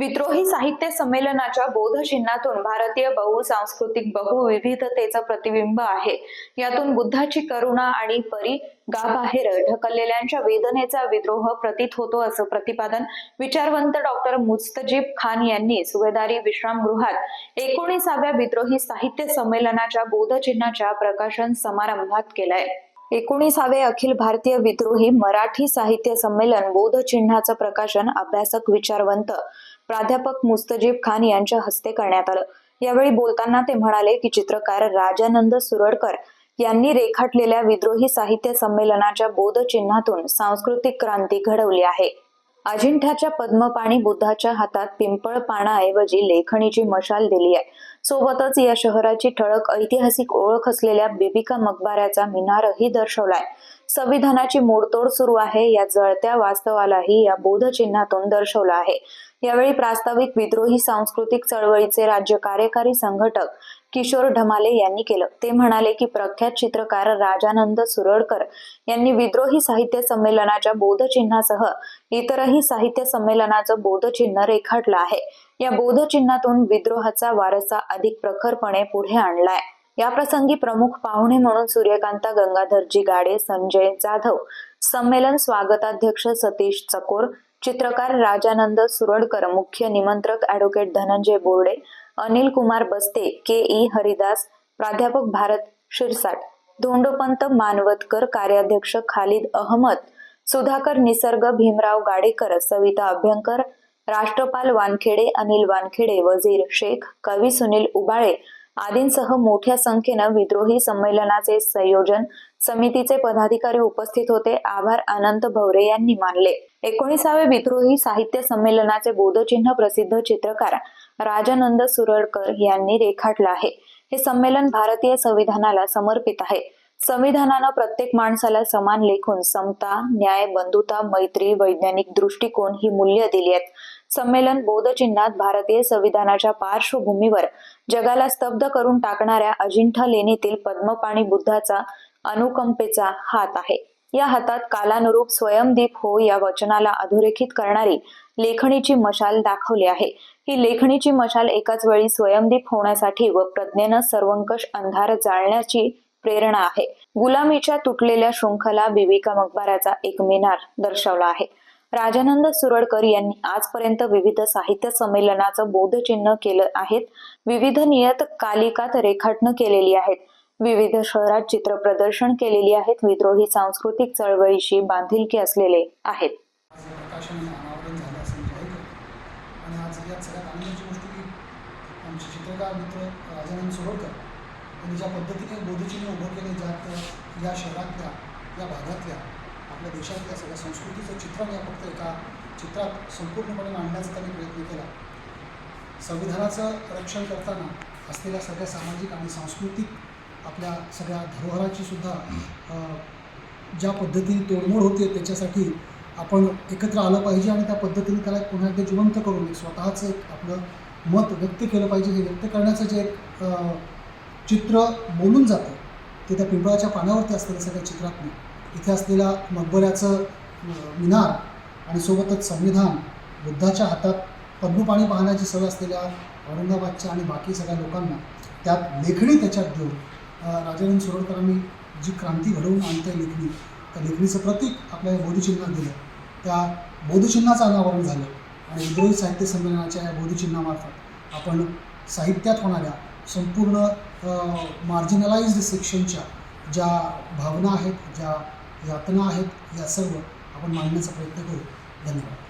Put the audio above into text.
विद्रोही साहित्य संमेलनाच्या बोधचिन्हातून भारतीय बहुसांस्कृतिक बहुविविधतेचं प्रतिबिंब आहे. यातून बुद्धाची करुणा आणि परी गाबाहेर ढकललेल्यांच्या वेदनेचा विद्रोह प्रतीत होतो असं प्रतिपादन विचारवंत डॉक्टर मुस्तजीब खान यांनी सुभेदारी विश्रामगृहात एकोणीसाव्या विद्रोही साहित्य संमेलनाच्या बोधचिन्हाच्या प्रकाशन समारंभात केलंय. एकोणीसावे अखिल भारतीय विद्रोही मराठी साहित्य संमेलन बोधचिन्हाचं प्रकाशन अभ्यासक विचारवंत प्राध्यापक मुस्तजीब खान यांच्या हस्ते करण्यात आलं. यावेळी बोलताना ते म्हणाले की चित्रकार राजानंद सुरडकर यांनी रेखाटलेल्या विद्रोही साहित्य संमेलनाच्या बोधचिन्हातून सांस्कृतिक क्रांती घडवली आहे. अजिंठ्याच्या पद्मपाणी बुद्धाच्या हातात पिंपळ पानाऐवजी लेखणीची मशाल दिली आहे. सोबतच या शहराची ठळक ऐतिहासिक ओळख असलेल्या बिबिका मकबऱ्याचा मिनारही दर्शवलाय संविधानाची मोडतोड सुरू आहे या जळत्या वास्तवालाही या बोधचिन्हातून दर्शवला आहे. यावेळी प्रास्ताविक विद्रोही सांस्कृतिक चळवळीचे राज्य कार्यकारी संघटक किशोर ढमाले यांनी केलं. ते म्हणाले की प्रख्यात चित्रकार राजानंद सुरडकर यांनी विद्रोही साहित्य संमेलनाच्या बोधचिन्हासह इतरही साहित्य संमेलनाचं बोधचिन्ह रेखाटलं आहे. या बोधचिन्हातून विद्रोहाचा वारसा अधिक प्रखरपणे पुढे आणलाय. या प्रसंगी प्रमुख पाहुणे म्हणून सूर्यकांत गंगाधरजी गाडे संजय जाधव संमेलन स्वागताध्यक्ष सतीश चकोर चित्रकार राजानंद सुरडकर मुख्य निमंत्रक advocate Dhananjay Borde Anil Kumar Baste K E Haridas प्राध्यापक भारत शिरसाट धोंडोपंत मानवतकर कार्याध्यक्ष खालिद अहमद सुधाकर निसर्ग भीमराव गाडेकर सविता अभ्यंकर राष्ट्रपाल वानखेडे अनिल वानखेडे वजीर शेख कवी सुनील उबाळे आदींसह मोठ्या संख्येनं विद्रोही संमेलनाचे संयोजन समितीचे पदाधिकारी उपस्थित होते. आभार अनंत भवरे यांनी मानले. एकोणीसावे विद्रोही साहित्य संमेलनाचे बोधचिन्ह प्रसिद्ध चित्रकार राजानंद सुरडकर यांनी रेखाटलं आहे. हे संमेलन भारतीय संविधानाला समर्पित आहे. संविधानानं प्रत्येक माणसाला समान लेखून समता न्याय बंधुता मैत्री वैज्ञानिक दृष्टिकोन ही मूल्य दिली आहेत. संमेलन बोधचिन्हात भारतीय संविधानाच्या पार्श्वभूमीवर जगाला स्तब्ध करून टाकणाऱ्या अजिंठा लेणीतील पद्मपाणी बुद्धाचा अनुकंपेचा हात आहे. या हातात कालानुरूप स्वयंदीप हो या वचनाला अधोरेखित करणारी लेखणीची मशाल दाखवली आहे. ही लेखणीची मशाल एकाच वेळी स्वयंदीप होण्यासाठी व प्रज्ञेनं सर्वंकष अंधार जाळण्याची प्रेरणा आहे. गुलामीच्या तुटलेल्या शृंखला बिबिका मकबराचा एक मिनार दर्शवला आहे. राजानंद सुरडकर यांनी आजपर्यंत विविध साहित्य संमेलनाचं बोधचिन्ह केलं आहेत. विविध नियत कालिकात रेखाटनं केलेली आहेत. विविध शहरात चित्र प्रदर्शन केलेली आहेत. विद्रोही सांस्कृतिक चळवळीशी बांधिलकी असलेले आहेत. ज्या पद्धतीने बोधचिन्ह उभं केले ज्यात या शहरातल्या या भागातल्या आपल्या देशातल्या सगळ्या संस्कृतीचं चित्रण या फक्त एका चित्रात संपूर्णपणे मांडण्याचा त्यांनी प्रयत्न केला. संविधानाचं रक्षण करताना असलेल्या सगळ्या सामाजिक आणि सांस्कृतिक आपल्या सगळ्या धरोहराची सुद्धा ज्या पद्धतीने तोडमोड होते त्याच्यासाठी आपण एकत्र आलं पाहिजे आणि त्या पद्धतीने त्याला पुन्हा एकदा जिवंत करून एक स्वतःचं एक आपलं मत व्यक्त केलं पाहिजे. हे व्यक्त करण्याचं जे एक चित्र बोलून जातं ते त्या पिंपळाच्या पानावरती असलेलं सगळ्या चित्रातनं. इथे असलेला मकबऱ्याचं मिनार आणि सोबतच संविधान बुद्धाच्या हातात पद्मपाणी पाहण्याची सवय असलेल्या औरंगाबादच्या आणि बाकी सगळ्या लोकांना त्यात लेखणी त्याच्यात देऊन राजानंद सुरडकरांनी जी क्रांती घडवून आणते लेखणी त्या लेखणीचं प्रतीक आपल्या बोधचिन्हात दिलं. त्या बोधचिन्हाचं अनावरण झालं आणि विद्रोही साहित्य संमेलनाच्या या बोधचिन्हामार्फत आपण साहित्यात होणाऱ्या संपूर्ण मार्जिनलाइज्ड सेक्शनच्या ज्या भावना आहेत ज्या यातना आहेत या सर्व आपण मांडण्याचा प्रयत्न करू. धन्यवाद.